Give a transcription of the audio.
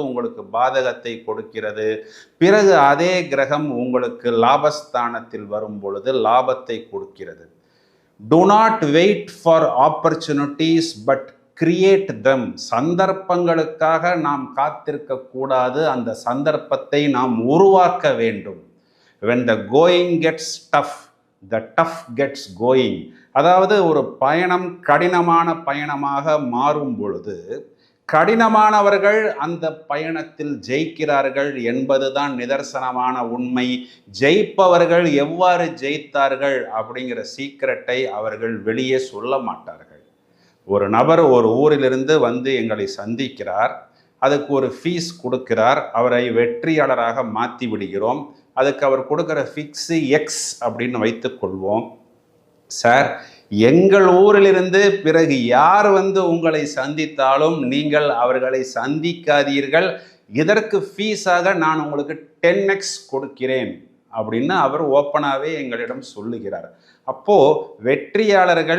உங்களுக்கு பாதகத்தை கொடுக்கிறது. பிறகு அதே கிரகம் உங்களுக்கு லாபஸ்தானத்தில் வரும் பொழுது லாபத்தை கொடுக்கிறது. Do not wait for opportunities but create them சந்தர்ப்பங்களுக்காக நாம் காத்திருக்க கூடாது. அந்த சந்தர்ப்பத்தை நாம் உருவாக்க வேண்டும். When the going gets tough the tough gets going அதாவது ஒரு பயணம் கடினமான பயணமாக மாறும் பொழுது கடினமானவர்கள் அந்த பயணத்தில் ஜெயிக்கிறார்கள் என்பதுதான் நிதர்சனமான உண்மை. ஜெயிப்பவர்கள் எவ்வாறு ஜெயித்தார்கள் அப்படிங்கிற சீக்கிரட்டை அவர்கள் வெளியே சொல்ல மாட்டார்கள். ஒரு நபர் ஒரு ஊரிலிருந்து வந்து எங்களை சந்திக்கிறார். அதுக்கு ஒரு ஃபீஸ் கொடுக்கிறார். அவரை வெற்றியாளராக மாற்றி விடுகிறோம். அதுக்கு அவர் கொடுக்குற ஃபிக்ஸு எக்ஸ் அப்படின்னு வைத்துக்கொள்வோம் சார் எங்கள் ஊரிலிருந்து பிறகு யார் வந்து உங்களை சந்தித்தாலும் நீங்கள் அவர்களை சந்திக்காதீர்கள். இதற்கு ஃபீஸாக நான் உங்களுக்கு டென் எக்ஸ் கொடுக்கிறேன் அப்படின்னு அவர் ஓப்பனாகவே எங்களிடம் சொல்லுகிறார். அப்போது வெற்றியாளர்கள்